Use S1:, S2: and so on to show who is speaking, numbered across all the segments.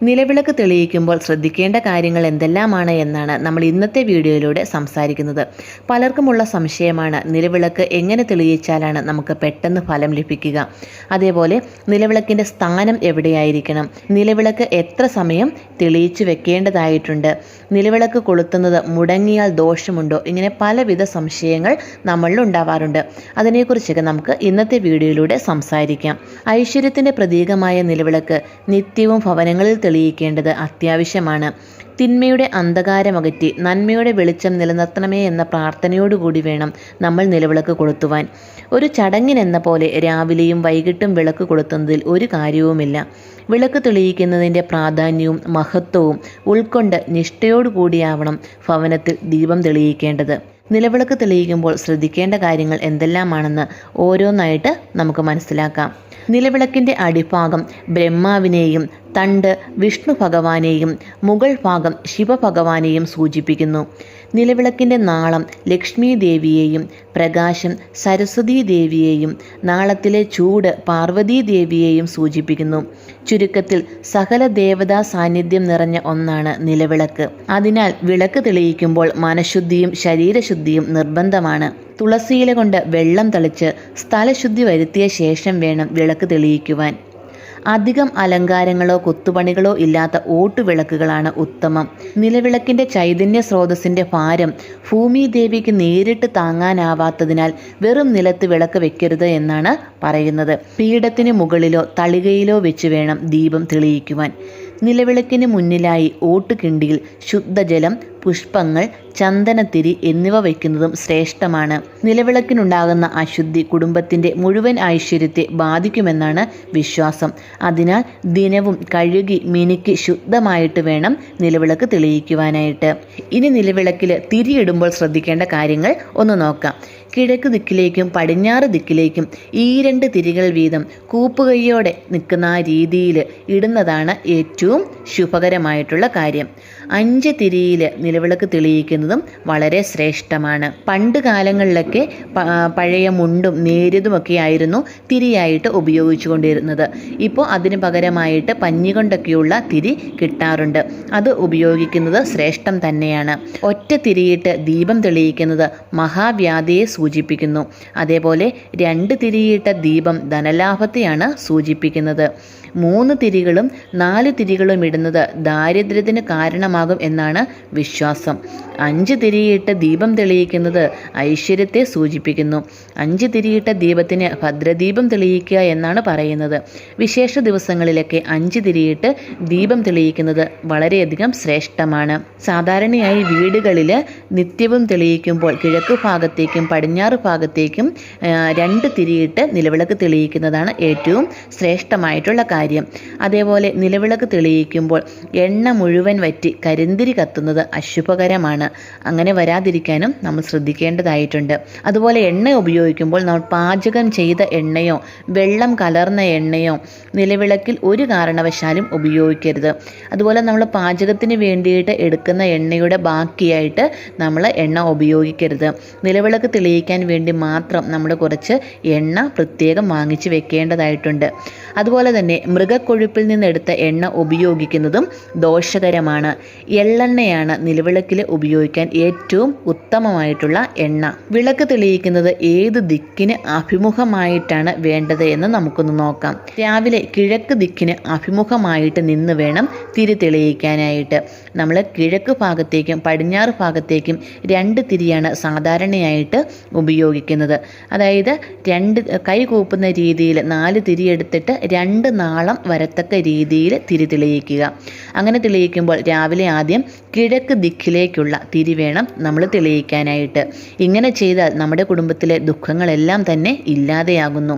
S1: നിലവിളക്ക് തെളിയിക്കുമ്പോൾ ശ്രദ്ധിക്കേണ്ട കാര്യങ്ങൾ എന്തെല്ലാമാണ് എന്നാണ് നമ്മൾ ഇന്നത്തെ വീഡിയോയിലൂടെ സംസാരിക്കുന്നത്. പലർക്കുമുള്ള സംശയമാണ് നിലവിളക്ക് എങ്ങനെ തെളിയിച്ചാലാണ് നമുക്ക് പെട്ടെന്ന് ഫലം ലഭിക്കുക. അതേപോലെ നിലവിളക്കിന്റെ സ്ഥാനം എവിടെയായിരിക്കണം? നിലവിളക്ക് എത്ര സമയം തെളിയിച്ചു വെക്കേണ്ടതായിട്ടുണ്ട്? നിലവിളക്ക് കൊളുത്തുന്നത് മുടങ്ങിയാൽ ദോഷമുണ്ടോ? ഇങ്ങനെ പലവിധ സംശയങ്ങൾ നമ്മളിൽ ഉണ്ടാവാറുണ്ട്. അതിനെക്കുറിച്ചൊക്കെ നമുക്ക് ഇന്നത്തെ വീഡിയോയിലൂടെ സംസാരിക്കാം. ഐശ്വര്യത്തിന്റെ പ്രതീകമായ നിലവിളക്ക് നിത്യവും ഭവനങ്ങളിൽ തെളിയിക്കേണ്ടത് അത്യാവശ്യമാണ്. തിന്മയുടെ അന്ധകാരമകറ്റി നന്മയുടെ വെളിച്ചം നിലനിർത്തണമേ എന്ന പ്രാർത്ഥനയോടുകൂടി വേണം നമ്മൾ നിലവിളക്ക് കൊളുത്തുവാൻ. ഒരു ചടങ്ങിനെന്ന പോലെ രാവിലെയും വൈകിട്ടും വിളക്ക് കൊളുത്തുന്നതിൽ ഒരു കാര്യവുമില്ല. വിളക്ക് തെളിയിക്കുന്നതിന്റെ പ്രാധാന്യവും മഹത്വവും ഉൾക്കൊണ്ട് നിഷ്ഠയോടുകൂടിയാവണം ഭവനത്തിൽ ദീപം തെളിയിക്കേണ്ടത്. നിലവിളക്ക് തെളിയിക്കുമ്പോൾ ശ്രദ്ധിക്കേണ്ട കാര്യങ്ങൾ എന്തെല്ലാമാണെന്ന് ഓരോന്നായിട്ട് നമുക്ക് മനസ്സിലാക്കാം. നിലവിളക്കിന്റെ അടിഭാഗം ബ്രഹ്മാവിനെയും തണ്ട് വിഷ്ണു ഭഗവാനെയും മുഗൾ ഭാഗം ശിവഭഗവാനെയും സൂചിപ്പിക്കുന്നു. നിലവിളക്കിന്റെ നാളം ലക്ഷ്മി ദേവിയെയും പ്രകാശം സരസ്വതീ ദേവിയെയും നാളത്തിലെ ചൂട് പാർവതീ ദേവിയെയും സൂചിപ്പിക്കുന്നു. ചുരുക്കത്തിൽ സകല ദേവതാ സാന്നിധ്യം നിറഞ്ഞ ഒന്നാണ് നിലവിളക്ക്. അതിനാൽ വിളക്ക് തെളിയിക്കുമ്പോൾ മനഃശുദ്ധിയും ശരീരശുദ്ധിയും നിർബന്ധമാണ്. തുളസിയില കൊണ്ട് വെള്ളം തളിച്ച് സ്ഥലശുദ്ധി വരുത്തിയ ശേഷം വേണം വിളക്ക് തെളിയിക്കുവാൻ. അധികം അലങ്കാരങ്ങളോ കൊത്തുപണികളോ ഇല്ലാത്ത ഓട്ടുവിളക്കുകളാണ് ഉത്തമം. നിലവിളക്കിന്റെ ചൈതന്യ സ്രോതസ്സിന്റെ ഭാരം ഭൂമിദേവിക്ക് നേരിട്ട് താങ്ങാനാവാത്തതിനാൽ വെറും നിലത്ത് വിളക്ക് വെക്കരുത് എന്നാണ് പറയുന്നത്. പീഠത്തിന് മുകളിലോ തളികയിലോ വെച്ച് വേണം ദീപം തെളിയിക്കുവാൻ. നിലവിളക്കിന് മുന്നിലായി ഓട്ടുകിണ്ടിയിൽ ശുദ്ധജലം പുഷ്പങ്ങൾ ചന്ദനത്തിരി എന്നിവ വയ്ക്കുന്നതും ശ്രേഷ്ഠമാണ്. നിലവിളക്കിനുണ്ടാകുന്ന അശുദ്ധി കുടുംബത്തിന്റെ മുഴുവൻ ഐശ്വര്യത്തെ ബാധിക്കുമെന്നാണ് വിശ്വാസം. അതിനാൽ ദിനവും കഴുകി മിനുക്കി ശുദ്ധമായിട്ട് വേണം നിലവിളക്ക് തെളിയിക്കുവാനായിട്ട്. ഇനി നിലവിളക്കിൽ തിരിയിടുമ്പോൾ ശ്രദ്ധിക്കേണ്ട കാര്യങ്ങൾ ഒന്ന് നോക്കാം. കിഴക്ക് ദിക്കിലേക്കും പടിഞ്ഞാറ് ദിക്കിലേക്കും ഈ രണ്ട് തിരികൾ വീതം കൂപ്പുകൈയോടെ നിൽക്കുന്ന രീതിയിൽ ഇടുന്നതാണ് ഏറ്റവും ശുഭകരമായിട്ടുള്ള കാര്യം. അഞ്ച് തിരിയിൽ നിലവിളക്ക് തെളിയിക്കുന്നതും വളരെ ശ്രേഷ്ഠമാണ്. പണ്ട് കാലങ്ങളിലൊക്കെ പഴയ മുണ്ടും നേരിയതുമൊക്കെ ആയിരുന്നു തിരിയായിട്ട് ഉപയോഗിച്ചു കൊണ്ടിരുന്നത് ഇപ്പോൾ അതിന് പകരമായിട്ട് പഞ്ഞി കൊണ്ടൊക്കെയുള്ള തിരി കിട്ടാറുണ്ട്. അത് ഉപയോഗിക്കുന്നത് ശ്രേഷ്ഠം തന്നെയാണ്. ഒറ്റ തിരിയിട്ട് ദീപം തെളിയിക്കുന്നത് മഹാവ്യാധിയെ സൂചിപ്പിക്കുന്നു. അതേപോലെ രണ്ട് തിരിയിട്ട ദീപം ധനലാഭത്തെയാണ് സൂചിപ്പിക്കുന്നത്. മൂന്ന് തിരികളും നാല് തിരികളും ഇടുന്നത് ദാരിദ്ര്യത്തിന് കാരണമാകും എന്നാണ് വിശ്വാസം. അഞ്ച് തിരിയിട്ട് ദീപം തെളിയിക്കുന്നത് ഐശ്വര്യത്തെ സൂചിപ്പിക്കുന്നു. അഞ്ച് തിരിയിട്ട ദീപത്തിന് ഭദ്രദീപം തെളിയിക്കുക എന്നാണ് പറയുന്നത്. വിശേഷ ദിവസങ്ങളിലൊക്കെ അഞ്ച് തിരിയിട്ട് ദീപം തെളിയിക്കുന്നത് വളരെയധികം ശ്രേഷ്ഠമാണ്. സാധാരണയായി വീടുകളിൽ നിത്യവും തെളിയിക്കുമ്പോൾ കിഴക്ക് ഭാഗത്തേക്കും പടിഞ്ഞാറ് ഭാഗത്തേക്കും രണ്ട് തിരിയിട്ട് നിലവിളക്ക് തെളിയിക്കുന്നതാണ് ഏറ്റവും ശ്രേഷ്ഠമായിട്ടുള്ള കാര്യം. അതേപോലെ നിലവിളക്ക് തെളിയിക്കുമ്പോൾ എണ്ണ മുഴുവൻ വറ്റി കരിന്തിരി കത്തുന്നത് അശുഭകരമാണ്. അങ്ങനെ വരാതിരിക്കാനും നമ്മൾ ശ്രദ്ധിക്കേണ്ടതായിട്ടുണ്ട്. അതുപോലെ എണ്ണ ഉപയോഗിക്കുമ്പോൾ നമ്മൾ പാചകം ചെയ്ത എണ്ണയോ വെള്ളം കലർന്ന എണ്ണയോ നിലവിളക്കിൽ ഒരു കാരണവശാലും ഉപയോഗിക്കരുത്. അതുപോലെ നമ്മൾ പാചകത്തിന് വേണ്ടിയിട്ട് എടുക്കുന്ന എണ്ണയുടെ ബാക്കിയായിട്ട് നമ്മൾ എണ്ണ ഉപയോഗിക്കരുത്. നിലവിളക്ക് തെളിയിക്കാൻ വേണ്ടി മാത്രം നമ്മൾ കുറച്ച് എണ്ണ പ്രത്യേകം വാങ്ങിച്ചു വെക്കേണ്ടതായിട്ടുണ്ട്. അതുപോലെ തന്നെ മൃഗക്കൊഴുപ്പിൽ നിന്നെടുത്ത എണ്ണ ഉപയോഗിക്കുന്നതും ദോഷകരമാണ്. എള്ളെണ്ണയാണ് നിലവിളക്കിൽ ഉപയോഗിക്കാൻ ഏറ്റവും ഉത്തമമായിട്ടുള്ള എണ്ണ. വിളക്ക് തെളിയിക്കുന്നത് ഏത് ദിക്കിന് അഭിമുഖമായിട്ടാണ് വേണ്ടത് എന്ന് നമുക്കൊന്ന് നോക്കാം. രാവിലെ കിഴക്ക് ദിക്കിന് അഭിമുഖമായിട്ട് നിന്ന് വേണം തിരി തെളിയിക്കാനായിട്ട്. നമ്മൾ കിഴക്ക് ഭാഗത്തേക്കും പടിഞ്ഞാറ് ഭാഗത്തേക്കും രണ്ട് തിരിയാണ് സാധാരണയായിട്ട് ഉപയോഗിക്കുന്നത്. അതായത് രണ്ട് കൈ കൂപ്പുന്ന രീതിയിൽ നാല് തിരിയെടുത്തിട്ട് രണ്ട് നാളം വരത്തക്ക രീതിയിൽ തിരി തെളിയിക്കുക അങ്ങനെ തെളിയിക്കുമ്പോൾ രാവിലെ ആദ്യം കിഴക്ക് ദിക്കിലേക്കുള്ള തിരി വേണം നമ്മൾ തെളിയിക്കാനായിട്ട്. ഇങ്ങനെ ചെയ്താൽ നമ്മുടെ കുടുംബത്തിലെ ദുഃഖങ്ങളെല്ലാം തന്നെ ഇല്ലാതെയാകുന്നു.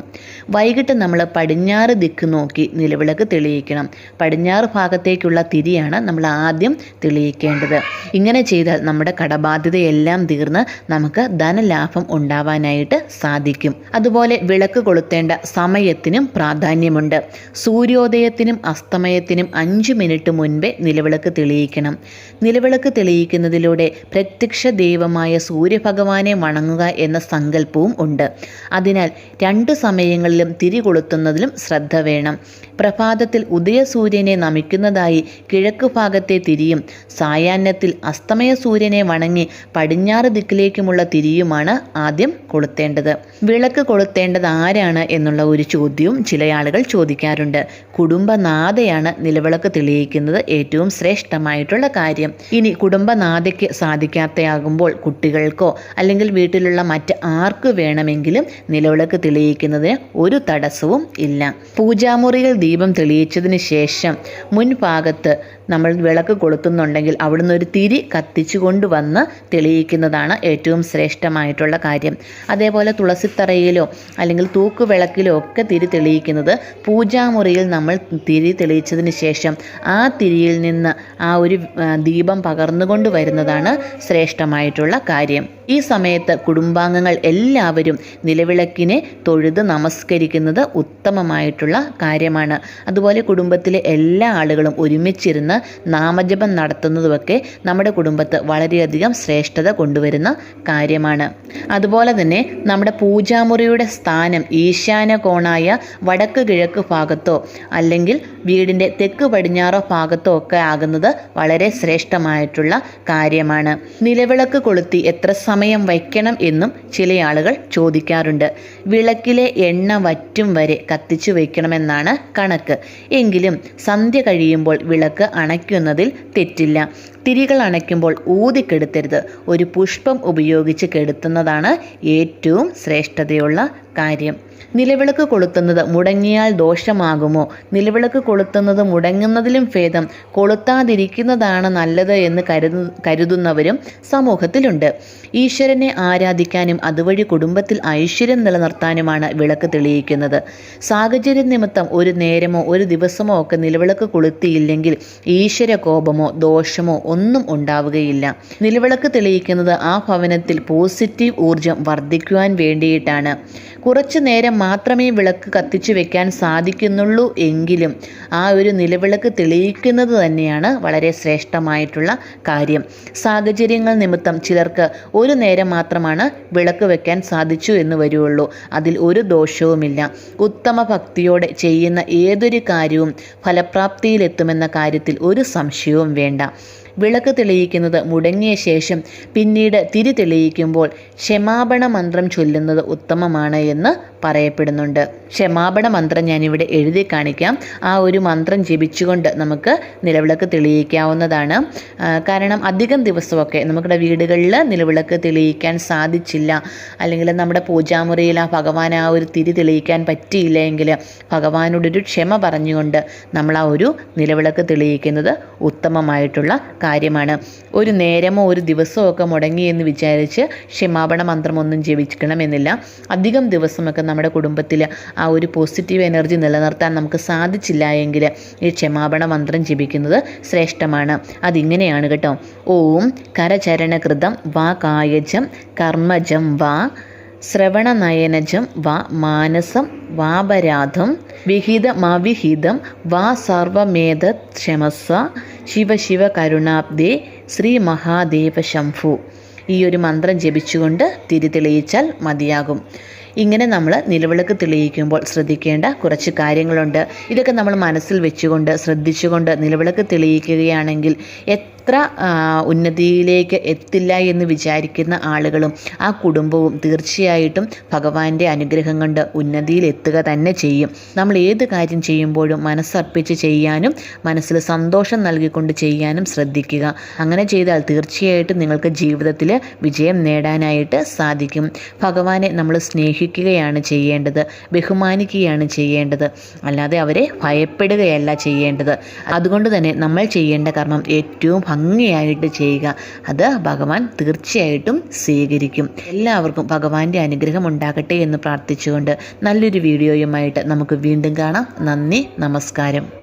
S1: വൈകിട്ട് നമ്മൾ പടിഞ്ഞാറ് ദിക്ക് നോക്കി നിലവിളക്ക് തെളിയിക്കണം. പടിഞ്ഞാറ് ഭാഗത്തേക്കുള്ള തിരിയാണ് നമ്മൾ ആദ്യം തെളിയിക്കേണ്ടത്. ഇങ്ങനെ ചെയ്താൽ നമ്മുടെ കടബാധ്യതയെല്ലാം തീർന്ന് നമുക്ക് ധനലാഭം ഉണ്ടാവാനായിട്ട് സാധിക്കും. അതുപോലെ വിളക്ക് കൊളുത്തേണ്ട സമയത്തിനും പ്രാധാന്യമുണ്ട്. സൂര്യോദയത്തിനും അസ്തമയത്തിനും അഞ്ച് മിനിറ്റ് മുൻപേ നിലവിളക്ക് തെളിയിക്കണം. നിലവിളക്ക് തെളിയിക്കുന്നതിലൂടെ പ്രത്യക്ഷ ദൈവമായ സൂര്യഭഗവാനെ വണങ്ങുക എന്ന സങ്കല്പവും ഉണ്ട്. അതിനാൽ രണ്ട് സമയങ്ങളിൽ വീടുകളിലും തിരി കൊളുത്തുന്നതിലും ശ്രദ്ധ വേണം. പ്രഭാതത്തിൽ ഉദയസൂര്യനെ നമിക്കുന്നതായി കിഴക്ക് ഭാഗത്തെ തിരിയും സായാഹ്നത്തിൽ അസ്തമയ സൂര്യനെ വണങ്ങി പടിഞ്ഞാറ് ദിക്കിലേക്കുമുള്ള തിരിയുമാണ് ആദ്യം കൊളുത്തേണ്ടത്. വിളക്ക് കൊളുത്തേണ്ടത് ആരാണ് എന്നുള്ള ഒരു ചോദ്യവും ചില ആളുകൾ ചോദിക്കാറുണ്ട്. കുടുംബനാഥയാണ് നിലവിളക്ക് തെളിയിക്കുന്നത് ഏറ്റവും ശ്രേഷ്ഠമായിട്ടുള്ള കാര്യം. ഇനി കുടുംബനാഥയ്ക്ക് സാധിക്കാത്തയാകുമ്പോൾ കുട്ടികൾക്കോ അല്ലെങ്കിൽ വീട്ടിലുള്ള മറ്റ് ആർക്ക് വേണമെങ്കിലും നിലവിളക്ക് തെളിയിക്കുന്നതിന് ഒരു തടസ്സവും ഇല്ല. പൂജാമുറിയിൽ ദീപം തെളിയിച്ചതിന് ശേഷം മുൻഭാഗത്ത് നമ്മൾ വിളക്ക് കൊളുത്തുന്നുണ്ടെങ്കിൽ അവിടുന്ന് ഒരു തിരി കത്തിച്ചു കൊണ്ടുവന്ന് തെളിയിക്കുന്നതാണ് ഏറ്റവും ശ്രേഷ്ഠമായിട്ടുള്ള കാര്യം. അതേപോലെ തുളസിത്തറയിലോ അല്ലെങ്കിൽ തൂക്കുവിളക്കിലോ ഒക്കെ തിരി തെളിയിക്കുന്നത് പൂജാമുറിയിൽ നമ്മൾ തിരി തെളിയിച്ചതിന് ശേഷം ആ തിരിയിൽ നിന്ന് ആ ഒരു ദീപം പകർന്നുകൊണ്ട് വരുന്നതാണ് ശ്രേഷ്ഠമായിട്ടുള്ള കാര്യം. ഈ സമയത്ത് കുടുംബാംഗങ്ങൾ എല്ലാവരും നിലവിളക്കിനെ തൊഴുത് നമസ്കരിക്കുന്നത് ഉത്തമമായിട്ടുള്ള കാര്യമാണ്. അതുപോലെ കുടുംബത്തിലെ എല്ലാ ആളുകളും ഒരുമിച്ചിരുന്ന് നാമജപം നടത്തുന്നതുമൊക്കെ നമ്മുടെ കുടുംബത്ത് വളരെയധികം ശ്രേഷ്ഠത കൊണ്ടുവരുന്ന കാര്യമാണ്. അതുപോലെ തന്നെ നമ്മുടെ പൂജാമുറിയുടെ സ്ഥാനം ഈശാന കോണായ വടക്ക് കിഴക്ക് ഭാഗത്തോ അല്ലെങ്കിൽ വീടിന്റെ തെക്ക് പടിഞ്ഞാറോ ഭാഗത്തോ ഒക്കെ ആകുന്നത് വളരെ ശ്രേഷ്ഠമായിട്ടുള്ള കാര്യമാണ്. നിലവിളക്ക് കൊളുത്തി എത്ര സമയം വയ്ക്കണം എന്നും ചില ആളുകൾ ചോദിക്കാറുണ്ട്. വിളക്കിലെ എണ്ണ വറ്റും വരെ കത്തിച്ചു വയ്ക്കണമെന്നാണ് കണക്ക്. എങ്കിലും സന്ധ്യ കഴിയുമ്പോൾ വിളക്ക് അണയ്ക്കുന്നതിൽ തെറ്റില്ല. തിരികൾ അണയ്ക്കുമ്പോൾ ഊതിക്കെടുത്തരുത് ഒരു പുഷ്പം ഉപയോഗിച്ച് കെടുത്തുന്നതാണ് ഏറ്റവും ശ്രേഷ്ഠതയുള്ള കാര്യം. നിലവിളക്ക് കൊളുത്തുന്നത് മുടങ്ങിയാൽ ദോഷമാകുമോ? നിലവിളക്ക് കൊളുത്തുന്നത് മുടങ്ങുന്നതിലും ഭേദം കൊളുത്താതിരിക്കുന്നതാണ് നല്ലത് എന്ന് കരുതു കരുതുന്നവരും സമൂഹത്തിലുണ്ട്. ഈശ്വരനെ ആരാധിക്കാനും അതുവഴി കുടുംബത്തിൽ ഐശ്വര്യം നിലനിർത്താനുമാണ് വിളക്ക് തെളിയിക്കുന്നത്. സാഹചര്യ നിമിത്തം ഒരു നേരമോ ഒരു ദിവസമോ ഒക്കെ നിലവിളക്ക് കൊളുത്തിയില്ലെങ്കിൽ ഈശ്വര കോപമോ ദോഷമോ ഒന്നും ഉണ്ടാവുകയില്ല. നിലവിളക്ക് തെളിയിക്കുന്നത് ആ ഭവനത്തിൽ പോസിറ്റീവ് ഊർജം വർദ്ധിക്കുവാൻ വേണ്ടിയിട്ടാണ്. കുറച്ചു നേരം മാത്രമേ വിളക്ക് കത്തിച്ചു വെക്കാൻ സാധിക്കുന്നുള്ളൂ എങ്കിലും ആ ഒരു നിലവിളക്ക് തെളിയിക്കുന്നത് തന്നെയാണ് വളരെ ശ്രേഷ്ഠമായിട്ടുള്ള കാര്യം. സാഹചര്യങ്ങൾ നിമിത്തം ചിലർക്ക് ഒരു നേരം മാത്രമാണ് വിളക്ക് വെക്കാൻ സാധിച്ചു എന്ന് വരുള്ളൂ അതിൽ ഒരു ദോഷവുമില്ല. ഉത്തമ ഭക്തിയോടെ ചെയ്യുന്ന ഏതൊരു കാര്യവും ഫലപ്രാപ്തിയിലെത്തുമെന്ന കാര്യത്തിൽ ഒരു സംശയവും വേണ്ട. വിളക്ക് തെളിയിക്കുന്നത് മുടങ്ങിയ ശേഷം പിന്നീട് തിരി തെളിയിക്കുമ്പോൾ ക്ഷമാപണ മന്ത്രം ചൊല്ലുന്നത് ഉത്തമമാണ് എന്ന് പറയപ്പെടുന്നുണ്ട്. ക്ഷമാപണ മന്ത്രം ഞാനിവിടെ എഴുതി കാണിക്കാം. ആ ഒരു മന്ത്രം ജപിച്ചുകൊണ്ട് നമുക്ക് നിലവിളക്ക് തെളിയിക്കാവുന്നതാണ്. കാരണം അധികം ദിവസമൊക്കെ നമ്മുടെ വീടുകളിൽ നിലവിളക്ക് തെളിയിക്കാൻ സാധിച്ചില്ല. അല്ലെങ്കിൽ നമ്മുടെ പൂജാമുറിയിൽ ആ ഭഗവാൻ ആ ഒരു തിരി തെളിയിക്കാൻ പറ്റിയില്ല എങ്കിൽ ഭഗവാനോടൊരു ക്ഷമ പറഞ്ഞുകൊണ്ട് നമ്മൾ ആ ഒരു നിലവിളക്ക് തെളിയിക്കുന്നത് ഉത്തമമായിട്ടുള്ള കാര്യമാണ്. ഒരു നേരമോ ഒരു ദിവസമോ ഒക്കെ മുടങ്ങി എന്ന് വിചാരിച്ച് ക്ഷമാപണ മന്ത്രമൊന്നും ജപിക്കണമെന്നില്ല. അധികം ദിവസമൊക്കെ നമ്മുടെ കുടുംബത്തിൽ ആ ഒരു പോസിറ്റീവ് എനർജി നിലനിർത്താൻ നമുക്ക് സാധിച്ചില്ല എങ്കിൽ ഈ ക്ഷമാപണ മന്ത്രം ജപിക്കുന്നത് ശ്രേഷ്ഠമാണ്. അതിങ്ങനെയാണ് കേട്ടോ. ഓം കരചരണകൃതം വാ കായജം കർമ്മജം വാ ശ്രവണനയനജം വാ മാനസം വാപരാധം വിഹിതമവിഹിതം വാ സർവമേധ ക്ഷമസ ശിവ ശിവ കരുണാബ്ദേ ശ്രീ മഹാദേവ ശംഭു. ഈ ഒരു മന്ത്രം ജപിച്ചുകൊണ്ട് തിരി തെളിയിച്ചാൽ മതിയാകും. ഇങ്ങനെ നമ്മൾ നിലവിളക്ക് തെളിയിക്കുമ്പോൾ ശ്രദ്ധിക്കേണ്ട കുറച്ച് കാര്യങ്ങളുണ്ട്. ഇതൊക്കെ നമ്മൾ മനസ്സിൽ വെച്ചുകൊണ്ട് ശ്രദ്ധിച്ചുകൊണ്ട് നിലവിളക്ക് തെളിയിക്കുകയാണെങ്കിൽ എത്ര ഉന്നതിയിലേക്ക് എത്തില്ല എന്ന് വിചാരിക്കുന്ന ആളുകളും ആ കുടുംബവും തീർച്ചയായിട്ടും ഭഗവാന്റെ അനുഗ്രഹം കൊണ്ട് ഉന്നതിയിൽ എത്തുക തന്നെ ചെയ്യും. നമ്മൾ ഏത് കാര്യം ചെയ്യുമ്പോഴും മനസ്സർപ്പിച്ച് ചെയ്യാനും മനസ്സിൽ സന്തോഷം നൽകിക്കൊണ്ട് ചെയ്യാനും ശ്രദ്ധിക്കുക. അങ്ങനെ ചെയ്താൽ തീർച്ചയായിട്ടും നിങ്ങൾക്ക് ജീവിതത്തിൽ വിജയം നേടാനായിട്ട് സാധിക്കും. ഭഗവാനെ നമ്മൾ സ്നേഹിക്കുകയാണ് ചെയ്യേണ്ടത് ബഹുമാനിക്കുകയാണ് ചെയ്യേണ്ടത്. അല്ലാതെ അവരെ ഭയപ്പെടുകയല്ല ചെയ്യേണ്ടത്. അതുകൊണ്ട് തന്നെ നമ്മൾ ചെയ്യേണ്ട കർമ്മം ഏറ്റവും ഭംഗിയായിട്ട് ചെയ്യുക. അത് ഭഗവാൻ തീർച്ചയായിട്ടും സ്വീകരിക്കും. എല്ലാവർക്കും ഭഗവാന്റെ അനുഗ്രഹം ഉണ്ടാകട്ടെ എന്ന് പ്രാർത്ഥിച്ചുകൊണ്ട് നല്ലൊരു വീഡിയോയുമായിട്ട് നമുക്ക് വീണ്ടും കാണാം. നന്ദി നമസ്കാരം.